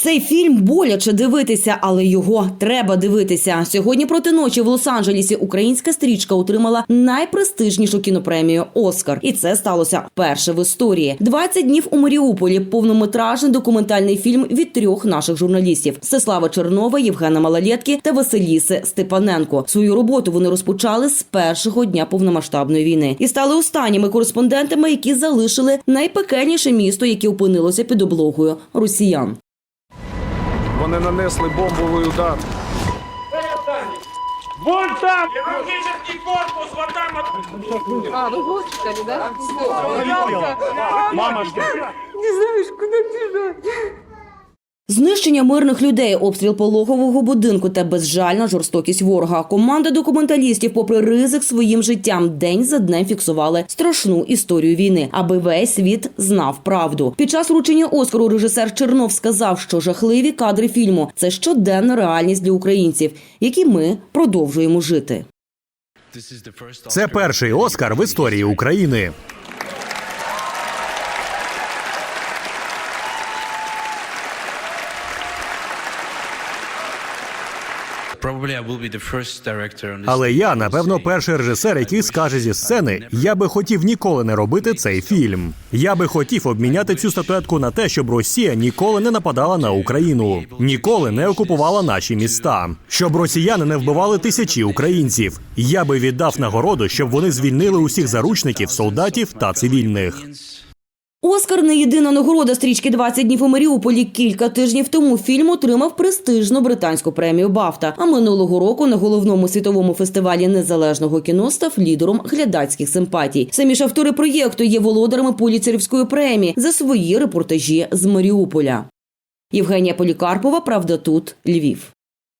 Цей фільм боляче дивитися, але його треба дивитися. Сьогодні проти ночі в Лос-Анджелесі українська стрічка отримала найпрестижнішу кінопремію Оскар, і це сталося вперше в історії. «20 днів у Маріуполі. Повнометражний документальний фільм від трьох наших журналістів: Сеслава Чернова, Євгена Малалєтки та Василіси Степаненко. Свою роботу вони розпочали з першого дня повномасштабної війни і стали останніми кореспондентами, які залишили найпекельніше місто, яке опинилося під облогою росіян. Вони нанесли бомбовий удар. Вон там! Хирургический корпус, вот там. А, вы госпитале, да? Мамочка. Не знаешь, куда бежать. Знищення мирних людей, обстріл пологового будинку та безжальна жорстокість ворога. Команда документалістів, попри ризик своїм життям, день за днем фіксували страшну історію війни, аби весь світ знав правду. Під час вручення Оскару режисер Чернов сказав, що жахливі кадри фільму це щоденна реальність для українців, які ми продовжуємо жити. Це перший Оскар в історії України. Але я, напевно, перший режисер, який скаже зі сцени: я би хотів ніколи не робити цей фільм. Я би хотів обміняти цю статуетку на те, щоб Росія ніколи не нападала на Україну, ніколи не окупувала наші міста, щоб росіяни не вбивали тисячі українців. Я би віддав нагороду, щоб вони звільнили усіх заручників, солдатів та цивільних. Оскар не єдина нагорода стрічки «20 днів у Маріуполі. Кілька тижнів тому фільм отримав престижну британську премію Бафта. А минулого року на головному світовому фестивалі незалежного кіно став лідером глядацьких симпатій. Самі ж автори проєкту є володарами Пуліцерівської премії за свої репортажі з Маріуполя. Євгенія Полікарпова, правда, тут Львів.